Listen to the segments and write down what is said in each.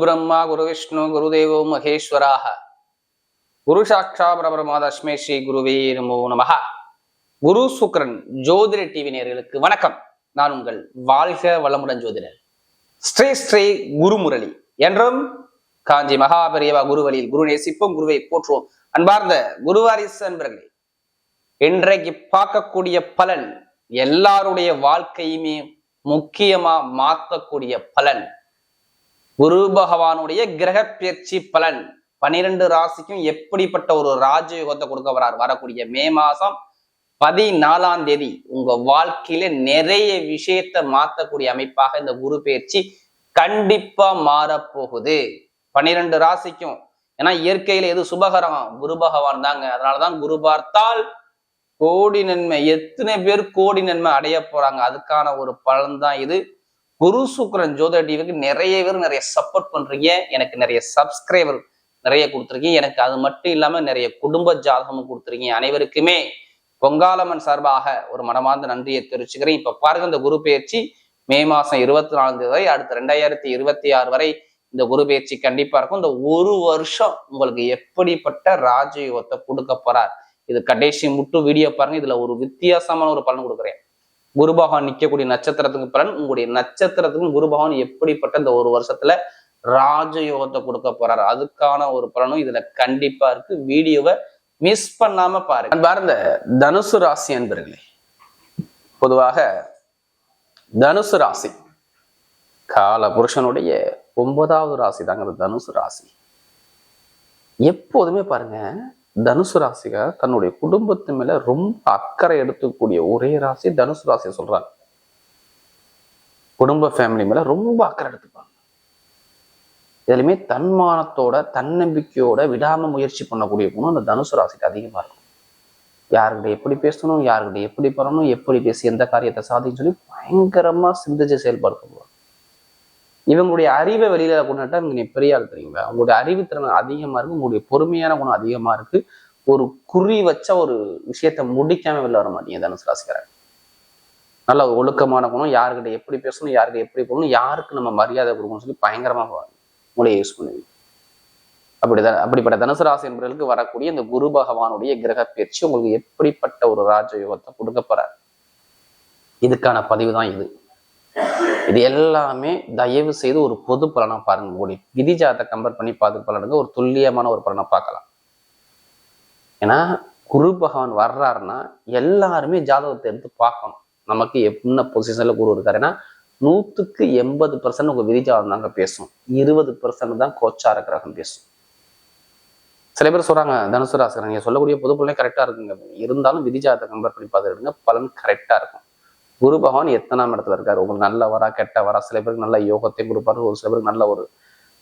பிரம்மா குரு விஷ்ணு குருதேவோ மகேஸ்வராக. குரு சாட்சா பிரபரமா தஸ்மே ஸ்ரீ குருவே நமோ நமஹ. குரு சுக்ரன் ஜோதிட டிவி நேர்களுக்கு வணக்கம். நான் உங்கள் வாழ்க வளமுடன் ஜோதிடர். ஸ்ரீ ஸ்ரீ குருமுரளி. என்றும் காஞ்சி மகாபெரியவா குருவழியில் குரு நேசிப்போம் குருவை போற்றுவோம். அன்பார்ந்த குருவாரிசு அன்பர்களே இன்றைக்கு பார்க்கக்கூடிய பலன் எல்லாருடைய வாழ்க்கையுமே முக்கியமா மாற்றக்கூடிய பலன். குரு பகவானுடைய கிரக பயிற்சி பலன். பனிரெண்டு ராசிக்கும் எப்படிப்பட்ட ஒரு ராஜயோகத்தை கொடுக்க வரார்? வரக்கூடிய மே மாசம் பதினாலாம் தேதி உங்க வாழ்க்கையில நிறைய விஷயத்தை மாத்தக்கூடிய அமைப்பாக இந்த குரு பயிற்சி கண்டிப்பா மாறப்போகுது. பனிரெண்டு ராசிக்கும். ஏன்னா இயற்கையில எது சுபகரம்? குரு பகவான் தாங்க. அதனாலதான் குரு பார்த்தால் கோடி நன்மை எத்தனை பேர் கோடி நன்மை அடைய போறாங்க. அதுக்கான ஒரு பலன் தான் இது. குரு சுக்ரன் ஜோதிட டிவிக்கு நிறைய பேர் நிறைய சப்போர்ட் பண்றீங்க. எனக்கு நிறைய சப்ஸ்கிரைபர் நிறைய கொடுத்துருக்கீங்க. எனக்கு அது மட்டும் இல்லாம நிறைய குடும்ப ஜாதகமும் கொடுத்துருக்கீங்க. அனைவருக்குமே பொங்காலம்மன் சார்பாக ஒரு மனமார்ந்த நன்றியை தெரிவிச்சுக்கிறேன். இப்ப பாருங்க இந்த குரு பயிற்சி மே மாசம் இருபத்தி நாலாம் தேதி வரை அடுத்த ரெண்டாயிரத்தி இருபத்தி ஆறு வரை இந்த குரு பயிற்சி கண்டிப்பா இருக்கும். இந்த ஒரு வருஷம் உங்களுக்கு எப்படிப்பட்ட ராஜயோகத்தை கொடுக்க போறார்? இது கடைசி முட்டு வீடியோ பாருங்க. இதுல ஒரு வித்தியாசமான ஒரு பலன் கொடுக்குறேன். குரு பகவான் நிற்கக்கூடிய நட்சத்திரத்துக்கு பலன் உங்களுடைய நட்சத்திரத்துக்கும் குரு பகவான் எப்படிப்பட்ட இந்த ஒரு வருஷத்துல ராஜயோகத்தை கொடுக்க போறாரு? அதுக்கான ஒரு பலனும் இதுல கண்டிப்பா இருக்கு. வீடியோவை மிஸ் பண்ணாம பாருங்க. அன்பார்ந்த தனுசு ராசி என்பர்களே பொதுவாக தனுசு ராசி கால புருஷனுடைய ஒன்பதாவது ராசி தாங்க தனுசு ராசி. எப்போதுமே பாருங்க தனுசு ராசிக தன்னுடைய குடும்பத்து மேல ரொம்ப அக்கறை எடுத்துக்கூடிய ஒரே ராசி தனுசு ராசியை சொல்றாங்க. குடும்ப ஃபேமிலி மேல ரொம்ப அக்கறை எடுத்துப்பாங்க. இதுலையுமே தன்மானத்தோட தன்னம்பிக்கையோட விடாம முயற்சி பண்ணக்கூடிய குணம் அந்த தனுசு ராசிக்கு அதிகமா இருக்கும். யாருக்கிட்ட எப்படி பேசணும் யாருக்கிட்ட எப்படி பண்ணணும் எப்படி பேசி எந்த காரியத்தை சாதின்னு சொல்லி பயங்கரமா சிந்திச்சு செயல்படுத்துவாங்க இவங்களுடைய அறிவை வெளியில கொண்டுட்டா இவங்க நீ பெரிய ஆள் தெரியுங்களா உங்களுடைய அறிவுத்திறன் அதிகமா இருக்கு உங்களுடைய பொறுமையான குணம் அதிகமா இருக்கு. ஒரு குறி வச்ச ஒரு விஷயத்த முடிக்காம வெளில வர மாட்டீங்க தனுசு ராசிக்காரன் நல்ல ஒரு ஒழுக்கமான குணம் யாருக்கிட்ட எப்படி பேசணும் யாருக்கிட்ட எப்படி போகணும் யாருக்கு நம்ம மரியாதை கொடுக்கணும்னு சொல்லி பயங்கரமா மூளையை யூஸ் பண்ணுவீங்க. அப்படிதான் அப்படிப்பட்ட தனுசு ராசி என்பவர்களுக்கு வரக்கூடிய இந்த குரு பகவானுடைய கிரக பயிற்சி உங்களுக்கு எப்படிப்பட்ட ஒரு ராஜயோகத்தை கொடுக்க போறார்? இதுக்கான பதிவு தான் இது. இது எல்லாமே தயவு செய்து ஒரு பொது பலனாக பாருங்க. உங்களுடைய விதி ஜாதத்தை கம்பேர் பண்ணி பார்த்து பலனுங்க ஒரு துல்லியமான ஒரு பலனை பார்க்கலாம். ஏன்னா குரு பகவான் வர்றாருன்னா எல்லாருமே ஜாதகத்தை எடுத்து பார்க்கணும். நமக்கு என்ன பொசிஷன்ல குரு இருக்காரு. ஏன்னா எண்பது பர்சன்ட் உங்க விதி ஜாதகம் தாங்க பேசும். இருபது பர்சன்ட் தான் கோச்சார கிரகம் பேசும். சில பேர் சொல்றாங்க தனுசு ராசி நீங்க சொல்லக்கூடிய பொது பலனே கரெக்டாக இருக்குங்க. இருந்தாலும் விதி ஜாதத்தை கம்பேர் பண்ணி பார்த்துக்கிடுங்க பலன் கரெக்டாக இருக்கும். குரு பகவான் எத்தனாம் இடத்துல இருக்காரு? உங்களுக்கு நல்ல வரா கெட்ட வரா சில பேருக்கு நல்ல யோகத்தையும் கொடுப்பாரு ஒரு சில பேருக்கு நல்ல ஒரு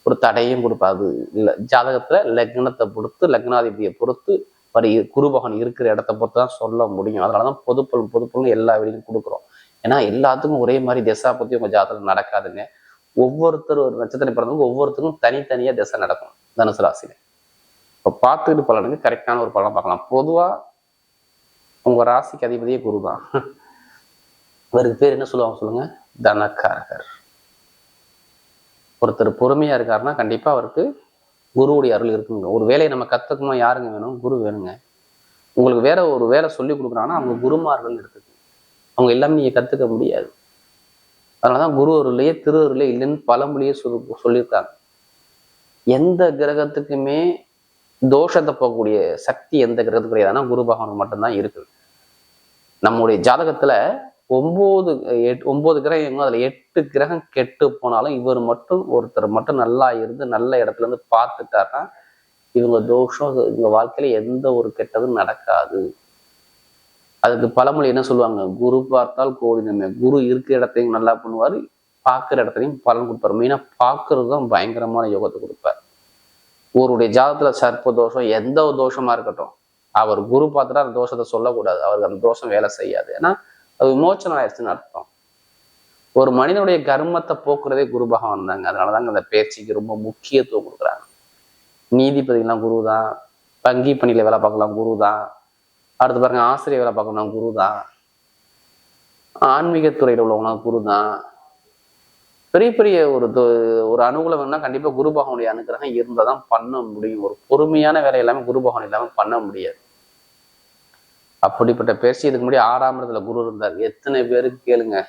ஒரு தடையும் கொடுப்பாரு. இல்லை ஜாதகத்துல லக்னத்தை பொறுத்து லக்னாதிபதியை பொறுத்து வரி குரு பகவான் இருக்கிற இடத்த பொறுத்து தான் சொல்ல முடியும். அதனாலதான் தான் பொருள் பொது எல்லா வெளியும் கொடுக்குறோம். ஏன்னா எல்லாத்துக்கும் ஒரே மாதிரி திசா பத்தி உங்கள் ஜாதகம் நடக்காதுங்க. ஒவ்வொருத்தர் ஒரு நட்சத்திரம் பிறந்தவங்க ஒவ்வொருத்தருக்கும் தனித்தனியா திசை நடக்கும் தனுசு ராசியில. இப்போ பார்த்துக்கிட்டு பலனுக்கு கரெக்டான ஒரு பலன் பார்க்கலாம். பொதுவா உங்க ராசிக்கு அதிபதியே குரு தான். இவருக்கு பேர் என்ன சொல்லுவாங்க சொல்லுங்க? தனக்காரகர் ஒருத்தர் பொறுமையா இருக்காருன்னா கண்டிப்பா அவருக்கு குருவுடைய அருள் இருக்குங்க. ஒரு வேலையை நம்ம கத்துக்கணும் யாருங்க வேணும்? குரு வேணுங்க. உங்களுக்கு வேற ஒரு வேலை சொல்லி கொடுக்குறாங்கன்னா அவங்க குருமார்கள் இருக்குது. அவங்க எல்லாமே நீங்க கத்துக்க முடியாது. அதனாலதான் குரு அருளையே திரு அருளே இல்லைன்னு பழமொழியே சொல் சொல்லியிருக்காங்க. எந்த கிரகத்துக்குமே தோஷத்தை போகக்கூடிய சக்தி எந்த கிரகத்துக்கு கிடையாதுன்னா குரு பகவானுக்கு மட்டும்தான் இருக்குது. நம்முடைய ஜாதகத்துல ஒம்பது எட் ஒன்பது கிரகம் அதுல எட்டு கிரகம் கெட்டு போனாலும் இவர் மட்டும் ஒருத்தர் மட்டும் நல்லா இருந்து நல்ல இடத்துல இருந்து பார்த்துட்டாருன்னா இவங்க தோஷம் இவங்க வாழ்க்கையில எந்த ஒரு கெட்டதும் நடக்காது. அதுக்கு பழமொழி என்ன சொல்லுவாங்க? குரு பார்த்தால் கோடி நன்மை. குரு இருக்கிற இடத்தையும் நல்லா பண்ணுவார் பார்க்குற இடத்துலையும் பலன் கொடுப்பாரு. மெயினாக பார்க்கறது தான் பயங்கரமான யோகத்தை கொடுப்பார். ஒருடைய ஜாதத்துல சர்ப்ப தோஷம் எந்த ஒரு தோஷமா இருக்கட்டும் அவர் குரு பார்த்துட்டா அந்த தோஷத்தை சொல்லக்கூடாது. அவருக்கு அந்த தோஷம் வேலை செய்யாது. ஏன்னா அது விமோச்சனம் ஆயிடுச்சுன்னு அர்த்தம். ஒரு மனிதனுடைய கர்மத்தை போக்குறதே குரு பகவான் தாங்க. அதனாலதாங்க அந்த பேச்சுக்கு ரொம்ப முக்கியத்துவம் கொடுக்குறாங்க. நீதிபதிகள்லாம் குரு தான். வங்கி பணியில வேலை பார்க்கலாம் குரு தான். அடுத்து பாருங்க ஆசிரியர் வேலை பார்க்கலாம் குரு தான். ஆன்மீகத்துறையில் உள்ளவங்களாம் குரு தான். பெரிய பெரிய ஒரு ஒரு அனுகூலம் வேணா கண்டிப்பா குரு பகவானுடைய அனுகிரகம் இருந்தால் தான் பண்ண முடியும். ஒரு பொறுமையான வேலை எல்லாமே குரு பகவான் இல்லாம பண்ண முடியாது. அப்படிப்பட்ட பேச்சு இதுக்கு முன்னாடி ஆறாம் இடத்துல குரு இருந்தார். எத்தனை பேருக்கு கேளுங்க.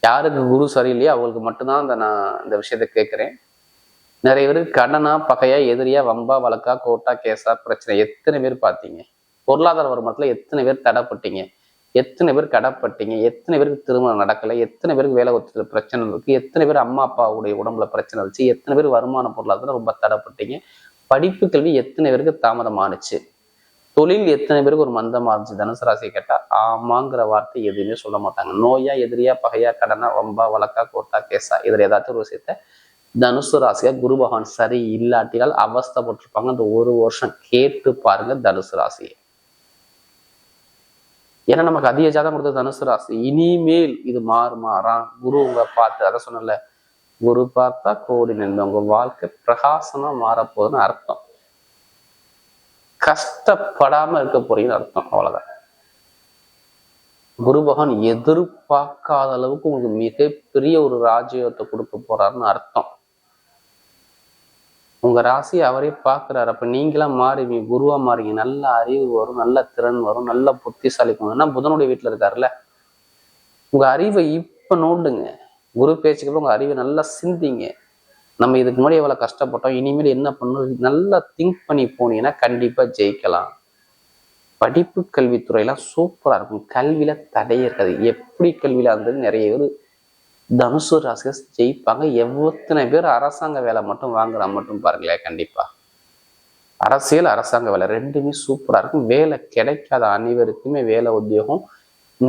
யாருக்கு குரு சரியில்லையோ அவங்களுக்கு மட்டும்தான் அந்த நான் இந்த விஷயத்த கேட்குறேன். நிறைய பேருக்கு கடனா பகையா எதிரியா வம்பா வழக்கா கோட்டா கேஸா பிரச்சனை எத்தனை பேர் பார்த்தீங்க? பொருளாதார வருமானத்துல எத்தனை பேர் தடைப்பட்டீங்க? எத்தனை பேர் கடப்பட்டீங்க? எத்தனை பேருக்கு திருமணம் நடக்கலை? எத்தனை பேருக்கு வேலை ஒத்துல பிரச்சனை இருக்கு? எத்தனை பேர் அம்மா அப்பாவுடைய உடம்புல பிரச்சனை இருந்துச்சு? எத்தனை பேர் வருமான பொருளாதாரம் ரொம்ப தடைப்பட்டீங்க? படிப்பு கல்வி எத்தனை பேருக்கு தாமதமானுச்சு? தொழில் எத்தனை பேருக்கு ஒரு மந்தமா இருந்துச்சு தனுசு ராசி கேட்டா ஆமாங்கிற வார்த்தை எதுவுமே சொல்ல மாட்டாங்க. நோயா எதிரியா பகையா கடனா வம்பா வழக்கா கோட்டா கேசா இதுல ஏதாச்சும் ஒரு விஷயத்த தனுசு ராசியா குரு பகவான் சரி இல்லாட்டினால் அவஸ்தப்பட்டிருப்பாங்க. அந்த ஒரு வருஷம் கேட்டு பாருங்க தனுசு ராசியை. ஏன்னா நமக்கு அதிக ஜாதம் கொடுத்த தனுசு ராசி இனிமேல் இது மாறுமாறா குரு உங்க பார்த்து அதை சொன்னல குரு பார்த்தா கோடி நின்று உங்க வாழ்க்கை பிரகாசமா மாறப்போகுதுன்னு அர்த்தம். கஷ்டப்படாம இருக்க போறீங்கன்னு அர்த்தம் அவ்வளவுதான். குரு பகவான் எதிர்பார்க்காத அளவுக்கு உங்களுக்கு மிகப்பெரிய ஒரு ராஜயோகத்தை கொடுக்க போறாருன்னு அர்த்தம். உங்க ராசி அவரே பார்க்கிறாரு. அப்ப நீங்களாம் மாறுவீங்க குருவா மாறுவீங்க நல்ல அறிவு வரும் நல்ல திறன் வரும் நல்ல புத்திசாலி ஏன்னா புதனுடைய வீட்டுல இருக்காருல்ல. உங்க அறிவை இப்ப நோண்டுங்க. குரு பேச்சுக்கு உங்க அறிவை நல்லா சிந்திங்க. நம்ம இதுக்கு முன்னாடி எவ்வளோ கஷ்டப்பட்டோம் இனிமேல் என்ன பண்ணணும் நல்லா திங்க் பண்ணி போனீங்கன்னா கண்டிப்பாக ஜெயிக்கலாம். படிப்பு கல்வித்துறையெல்லாம் சூப்பராக இருக்கும். கல்வியில் தடையே இருக்காது. எப்படி கல்வியில் இருந்தது நிறைய பேர் தனுசு ராசிகர் ஜெயிப்பாங்க. எத்தனை பேர் அரசாங்க வேலை மட்டும் வாங்குறா மட்டும் பாருங்களேன் கண்டிப்பாக அரசியல் அரசாங்க வேலை ரெண்டுமே சூப்பராக இருக்கும். வேலை கிடைக்காத அனைவருக்குமே வேலை உத்தியோகம்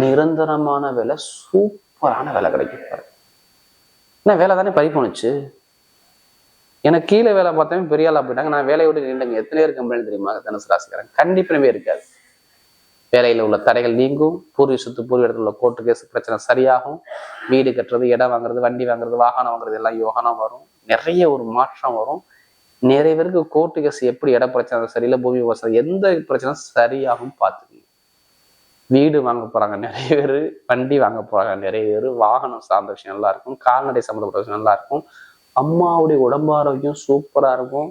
நிரந்தரமான வேலை சூப்பரான வேலை கிடைக்கும் பாருங்க. என்ன வேலை தானே பறி போணுச்சு? எனக்கு கீழே வேலை பார்த்தவங்க பெரிய ஆளாக போயிட்டாங்க. நான் வேலையை விட்டு நின்றுங்க எத்தனை பேர் கம்பெனி தெரியுமா? தனுசு ராசிக்காரன் கண்டிப்பாகவே இருக்காது. வேலையில் உள்ள தடைகள் நீங்கும். பூர்வீக சொத்து பூர்வ இடத்துல உள்ள கோர்ட்டு கேஸ் பிரச்சனை சரியாகும். வீடு கட்டுறது இடம் வாங்குறது வண்டி வாங்குறது வாகனம் வாங்குறது எல்லாம் யோகனம் வரும். நிறைய ஒரு மாற்றம் வரும். நிறைய பேருக்கு கோர்ட்டு கேஸ் எப்படி இட பிரச்சனை சரியில்லை பூமி வசதி எந்த பிரச்சனை சரியாகும் பார்த்துக்கணும். வீடு வாங்க போறாங்க நிறைய பேர் வண்டி வாங்க போறாங்க நிறைய பேர் வாகனம் சார்ந்த விஷயம் நல்லா இருக்கும். கால்நடை சம்மந்தப்பட்ட விஷயம் நல்லா இருக்கும். அம்மாவுடைய உடம்பு ஆரோக்கியம் சூப்பரா இருக்கும்.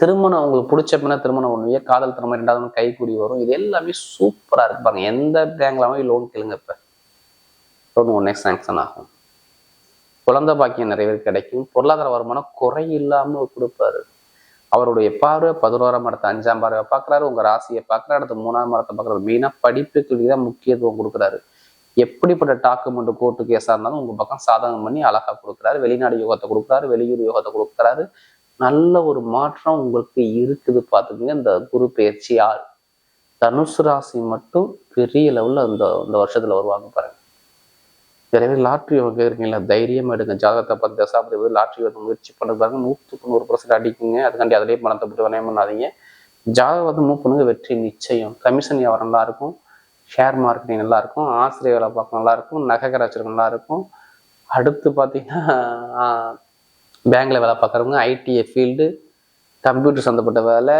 திருமணம் உங்களுக்கு பிடிச்ச பின்னா திருமணம் பண்ணுவீங்க காதல் திருமணம் ரெண்டாவது ஒன்று கைக்கூடி வரும். இது எல்லாமே சூப்பரா இருக்கு பாருங்க. எந்த பேங்க்லாமே லோன் கேளுங்க இப்போ. லோன் உடனே சாங்ஷன் ஆகும். குழந்தை பாக்கியம் நிறைய பேர் கிடைக்கும். பொருளாதார வருமானம் குறை இல்லாமல் கொடுப்பாரு. அவருடைய பார்வை பதினோராம் இடத்த அஞ்சாம் பார்வை. பார்க்குறாரு உங்க ராசியை பார்க்குறாரு அடுத்து மூணாம் இடத்தை பார்க்குறாரு. மெயினாக படிப்புக்கு தான் முக்கியத்துவம் கொடுக்குறாரு. எப்படிப்பட்ட டாக்குமெண்ட் கோர்ட்டு கேஸா இருந்தாலும் உங்க பக்கம் சாதகம் பண்ணி அழகா கொடுக்குறாரு. வெளிநாடு யோகத்தை கொடுக்குறாரு வெளியூர் யோகத்தை கொடுக்குறாரு. நல்ல ஒரு மாற்றம் உங்களுக்கு இருக்குது பார்த்துக்கோங்க. இந்த குரு பயிற்சியால் தனுசு ராசி மட்டும் பெரிய லெவல்ல இந்த இந்த வருஷத்துல வருவாங்க பாருங்க. நிறைய லாட்ரி இருக்கீங்களா தைரியம் எடுங்க. ஜாதகத்தை பார்த்து தசாபதி வந்து லாட்ரி வந்து முயற்சி பண்ண பாருங்க. நூற்றுக்கு நூறு பர்சன்ட் அடிக்குங்க. அதுக்காண்டி அதிலேயே பணத்தை போட்டு வினயம் பண்ணாதீங்க. ஜாதகம் வந்து மூவ் பண்ணுங்க வெற்றி நிச்சயம். கமிஷன் வியாபாரம் நல்லா இருக்கும். ஷேர் மார்க்கெட்டிங் நல்லா இருக்கும் ஆசிரியர் வேலை பார்க்க நல்லாயிருக்கும் நகை நல்லாயிருக்கும் அடுத்து பார்த்தீங்கன்னா பேங்கில் வேலை பார்க்குறவங்க ஐடிஐ ஃபீல்டு கம்ப்யூட்டர் சம்மந்தப்பட்ட வேலை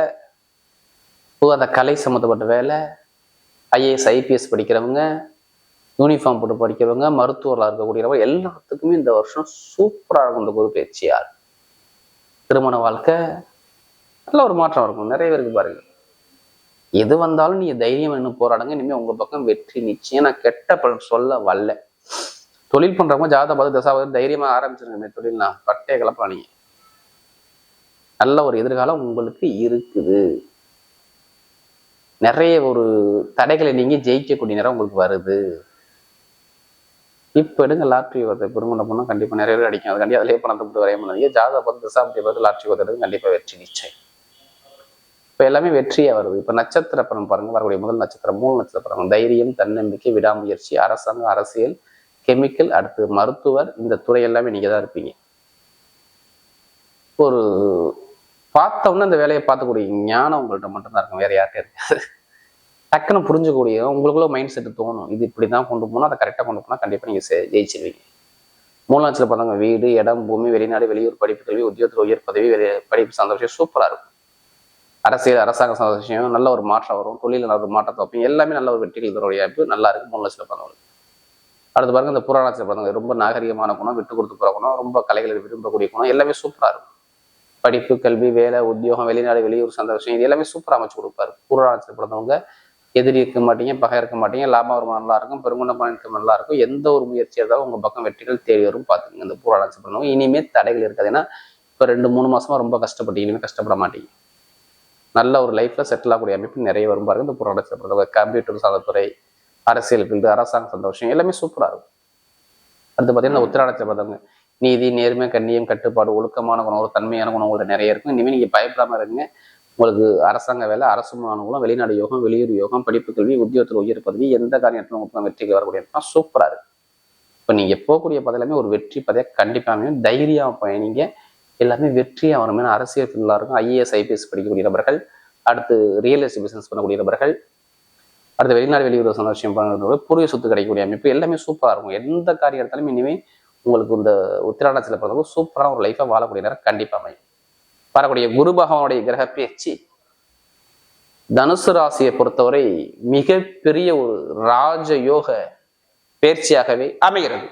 பொதுவாக அந்த கலை சம்மந்தப்பட்ட வேலை ஐஏஎஸ் ஐபிஎஸ் படிக்கிறவங்க யூனிஃபார்ம் போட்டு படிக்கிறவங்க மருத்துவர்களாக இருக்கக்கூடியவங்க எல்லாத்துக்குமே இந்த வருஷம் சூப்பராக இருக்கும் இந்த குரு பயிற்சியார் திருமண வாழ்க்கை நல்ல ஒரு மாற்றம் இருக்கும். நிறைய பேருக்கு பாருங்கள் எது வந்தாலும் நீங்க தைரியம் என்ன போராடுங்க. இனிமே உங்க பக்கம் வெற்றி நிச்சயம். நான் கெட்ட பலன் சொல்ல வரல. தொழில் பண்றவங்க ஜாதகம் பார்த்து தசாவது தைரியமா ஆரம்பிச்சிருங்க. இந்த தொழில் நான் பட்டைய கலப்பலாம் நீங்க நல்ல ஒரு எதிர்காலம் உங்களுக்கு இருக்குது. நிறைய ஒரு தடைகளை நீங்க ஜெயிக்கக்கூடிய நேரம் உங்களுக்கு வருது. இப்ப எடுங்க லாட்ரி வருது பெருமணம் பண்ணா கண்டிப்பா நிறைய பேர் அடிக்கும். அதுக்காண்டி அதிலே பணத்தை போட்டு வரைய முடியாது. ஜாதகம் பார்த்து தசாபதி பார்த்து லாட்ரி வருது கண்டிப்பா வெற்றி நிச்சயம். இப்ப எல்லாமே வெற்றியாக வருது. இப்போ நட்சத்திர படம் பாருங்கள் வரக்கூடிய முதல் நட்சத்திரம் மூணு நட்சத்திர படம் தைரியம் தன்னம்பிக்கை விடாமுயற்சி அரசாங்கம் அரசியல் கெமிக்கல் அடுத்து மருத்துவர் இந்த துறை எல்லாமே நீங்க தான் இருப்பீங்க. ஒரு பார்த்தோம்னா அந்த வேலையை பார்த்துக்கூடிய ஞானம் உங்கள்கிட்ட மட்டும்தான் இருக்கும் வேற யார்கிட்ட இருக்காது. டக்குன்னு புரிஞ்சக்கூடிய உங்களுக்குள்ள மைண்ட் செட்டு தோணும். இது இப்படி தான் கொண்டு போனால் அதை கரெக்டாக கொண்டு போனால் கண்டிப்பாக நீங்கள் ஜெயிச்சிருவீங்க. மூணு லட்சத்தில் பார்த்தவங்க வீடு இடம் பூமி வெளிநாடு வெளியூர் படிப்பு கல்வி உத்தியோகத்தில் உயர் பதவி வெளி- படிப்பு சார்ந்த விஷயம் சூப்பராக இருக்கும். அரசியல் அரசாங்க சந்தோஷம் விஷயம் நல்ல ஒரு மாற்றம் வரும் தொழில் நல்ல ஒரு மாற்றத்தை வைப்பீங்க. எல்லாமே நல்ல ஒரு வெற்றிகள் தர வாய்ப்பு நல்லா இருக்கு மூணு லட்சத்தில் பார்த்தவங்களுக்கு அடுத்து பாருங்க இந்த புராணத்தில் பிறந்தவங்க. ரொம்ப நாகரிகமான குணம் விட்டு கொடுத்து போகிற குணம் ரொம்ப கலைகளை விரும்பக்கூடிய குணம் எல்லாமே சூப்பராக இருக்கும். படிப்பு கல்வி வேலை உத்தியோகம் வெளிநாடு வெளியூர் சந்தோஷம் இது எல்லாமே சூப்பராக அமைச்சு கொடுப்பாரு. புராணத்தில் பிறந்தவங்க எதிரி இருக்க மாட்டீங்க பகை இருக்க மாட்டீங்க லாபம் வருமானம் நல்லா இருக்கும் பெருங்குணமான இருக்கும் நல்லா இருக்கும். எந்த ஒரு முயற்சி இருந்தாலும் உங்கள் பக்கம் வெற்றிகள் தேடி வரும் பார்த்துங்க இந்த புராணத்தில் பிறந்தவங்க. இனிமே தடைகள் இருக்காது. ஏன்னா இப்போ ரெண்டு மூணு மாசமா ரொம்ப கஷ்டப்பட்டு இனிமேல் கஷ்டப்பட மாட்டீங்க. நல்ல ஒரு லைஃப்ல செட்டில் ஆகக்கூடிய அமைப்பு நிறைய வரும் பாருங்க. இந்த புராணத்தில் பிறந்தவங்க கம்ப்யூட்டர் சார்ந்த துறை அரசியல் ஃபீல்டு அரசாங்க சந்தோஷம் எல்லாமே சூப்பரா இருக்கும். அடுத்து பார்த்தீங்கன்னா உத்திராடத்தில் பிறந்தவங்க நீதி நேர்மை கண்ணியம் கட்டுப்பாடு ஒழுக்கமான குணம் ஒரு தன்மையான குணம் உங்கள்ட்ட நிறைய இருக்கும். இனிமேல் நீங்கள் பயப்படாம இருங்க. உங்களுக்கு அரசாங்க வேலை அரசு அனுகூலம் வெளிநாடு யோகம் வெளியூர் யோகம் படிப்பு கல்வி உத்தியோகத்தில் உயர் பதவி எந்த காரியத்திலும் உங்களுக்கு வெற்றிக்கு வரக்கூடிய இடம்னா சூப்பரா இருக்கு இப்போ நீங்க போகக்கூடிய பதவியிலுமே ஒரு வெற்றி பதவியை கண்டிப்பாக தைரியமாக பயணிங்க. எல்லாமே வெற்றியாக வரும் ஏன்னா அரசியல் ஃபீல்டாக இருக்கும் ஐஏஎஸ் ஐபிஎஸ் படிக்கக்கூடிய நபர்கள் அடுத்து ரியல் எஸ்டேட் பிசினஸ் பண்ணக்கூடிய நபர்கள் அடுத்து வெளிநாடு வெளியூர் சந்தோஷம் பண்ணுறது புரிய சொத்து கிடைக்கக்கூடிய அமைப்பு எல்லாமே சூப்பராக இருக்கும். எந்த காரியம் எடுத்தாலும் இனிமேல் உங்களுக்கு இந்த உத்திராடத்தில் பிறந்தவங்க சூப்பரான ஒரு லைஃப்பை வாழக்கூடிய நேரம் கண்டிப்பாக அமையும். வரக்கூடிய குரு பகவானுடைய கிரக பேச்சு தனுசு ராசியை பொறுத்தவரை மிகப்பெரிய ஒரு ராஜயோக பயிற்சியாகவே அமைகிறது.